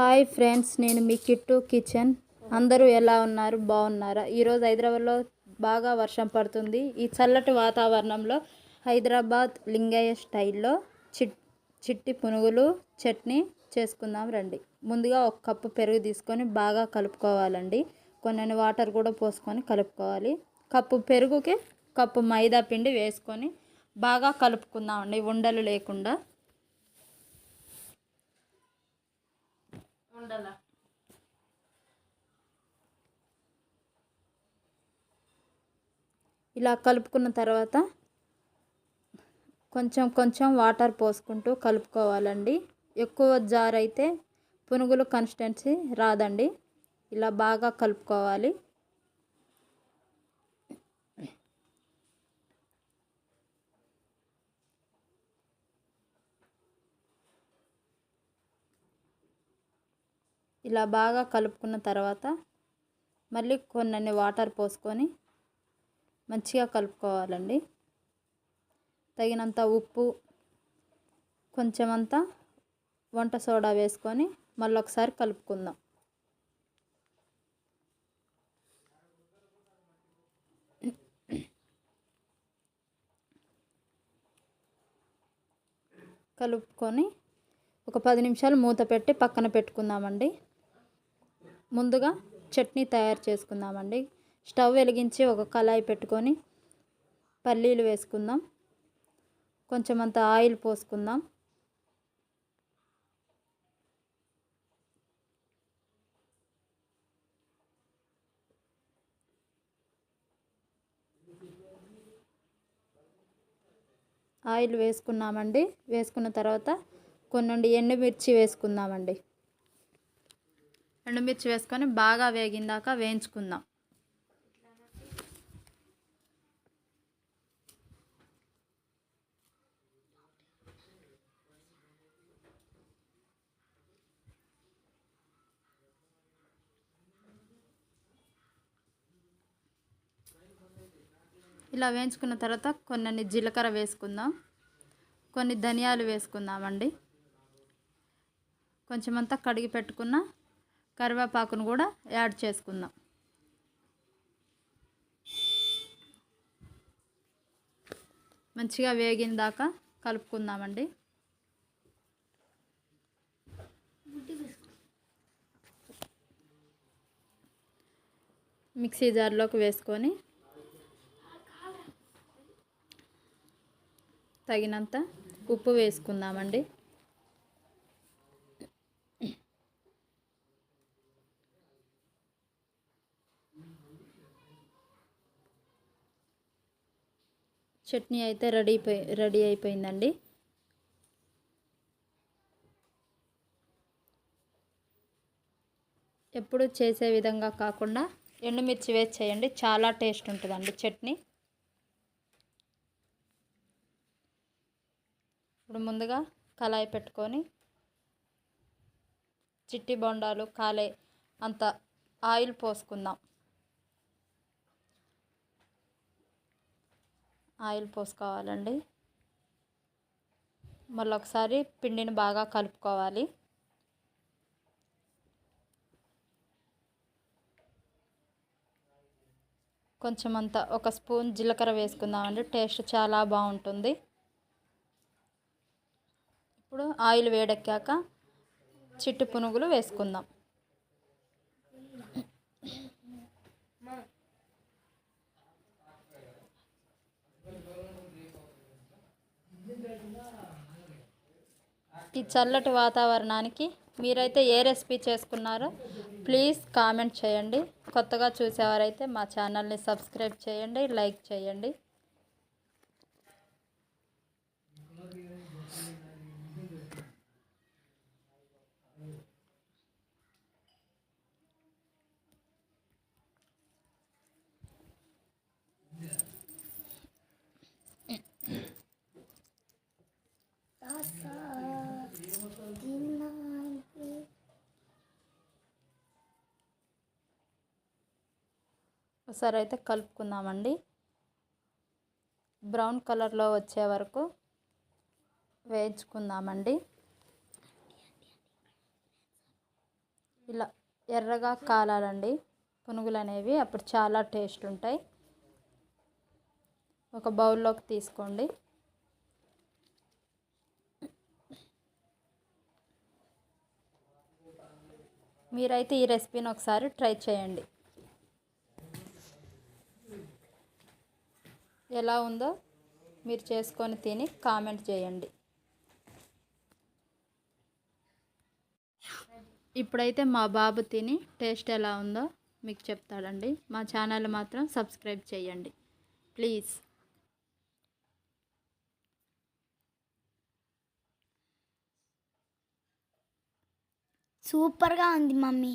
Hi friends నేను మీ kit kitchen. అందరూ ఎలా ఉన్నారు? బాగున్నారా? ఈరోజు హైదరాబాద్లో బాగా వర్షం పడుతుంది. ఈ చల్లటి వాతావరణంలో హైదరాబాద్ లింగయ్య స్టైల్లో చిట్ చిట్టి పునుగులు చట్నీ చేసుకుందాం రండి. ముందుగా ఒక కప్పు పెరుగు తీసుకొని బాగా కలుపుకోవాలండి. కొన్ని వాటర్ కూడా పోసుకొని కలుపుకోవాలి. కప్పు పెరుగుకి కప్పు మైదా పిండి వేసుకొని బాగా కలుపుకుందామండి ఉండలు లేకుండా. ఉండాలా. ఇలా కలుపుకున్న తర్వాత కొంచెం కొంచెం వాటర్ పోసుకుంటూ కలుపుకోవాలండి. ఎక్కువ జార్ అయితే పునుగులు కన్సిస్టెన్సీ రాదండి. ఇలా బాగా కలుపుకోవాలి. ఇలా బాగా కలుపుకున్న తర్వాత మళ్ళీ కొన్ని వాటర్ పోసుకొని మంచిగా కలుపుకోవాలండి. తగినంత ఉప్పు కొంచెమంతా వంట సోడా వేసుకొని మళ్ళీ ఒకసారి కలుపుకుందాం. కలుపుకొని ఒక పది నిమిషాలు మూత పెట్టి పక్కన పెట్టుకుందామండి. ముందుగా చట్నీ తయారు చేసుకుందామండి. స్టవ్ వెలిగించి ఒక కళాయి పెట్టుకొని పల్లీలు వేసుకుందాం. కొంచెం అంత ఆయిల్ పోసుకుందాం. ఆయిల్ వేసుకున్నామండి. వేసుకున్న తర్వాత కొన్ని ఎండుమిర్చి వేసుకుందామండి. ఎండుమిర్చి వేసుకొని బాగా వేగిందాక వేయించుకుందాం. ఇలా వేయించుకున్న తర్వాత కొన్ని జీలకర్ర వేసుకుందాం. కొన్ని ధనియాలు వేసుకుందామండి. కొంచెమంతా కడిగి పెట్టుకున్న కరివేపాకును కూడా యాడ్ చేసుకుందాం. మంచిగా వేగిన దాకా కలుపుకుందామండి. మిక్సీ జార్లోకి వేసుకొని తగినంత ఉప్పు వేసుకుందామండి. చట్నీ అయితే రెడీ అయిపోయి రెడీ అయిపోయిందండి. ఎప్పుడు చేసే విధంగా కాకుండా ఎండుమిర్చి వేసి చేయండి. చాలా టేస్ట్ ఉంటుందండి చట్నీ. ఇప్పుడు ముందుగా కళాయి పెట్టుకొని చిట్టి బొండాలు కాలే అంత ఆయిల్ పోసుకుందాం. ఆయిల్ పోసుకోవాలండి. మళ్ళీ ఒకసారి పిండిని బాగా కలుపుకోవాలి. కొంచెం అంత ఒక స్పూన్ జీలకర్ర వేసుకుందామండి. టేస్ట్ చాలా బాగుంటుంది. ఇప్పుడు ఆయిల్ వేడెక్కాక చిట్టు పునుగులు వేసుకుందాం. ఈ చల్లటి వాతావరణానికి మీరైతే ఏ రెసిపీ చేసుకున్నారో ప్లీజ్ కామెంట్ చేయండి. కొత్తగా చూసేవారైతే మా ఛానల్ని సబ్స్క్రైబ్ చేయండి లైక్ చేయండి. ఒకసారి అయితే కలుపుకుందామండి. బ్రౌన్ కలర్లో వచ్చే వరకు వేయించుకుందామండి. ఇలా ఎర్రగా కాలాలండి. పునుగులు అనేవి అప్పుడు చాలా టేస్ట్ ఉంటాయి. ఒక బౌల్లోకి తీసుకోండి. మీరైతే ఈ రెసిపీని ఒకసారి ట్రై చేయండి. ఎలా ఉందో మీరు చేసుకొని తిని కామెంట్ చేయండి. ఇప్పుడైతే మా బాబు తిని టేస్ట్ ఎలా ఉందో మీకు చెప్తాడండి. మా ఛానల్ మాత్రం సబ్స్క్రైబ్ చేయండి. ప్లీజ్. సూపర్గా ఉంది మమ్మీ.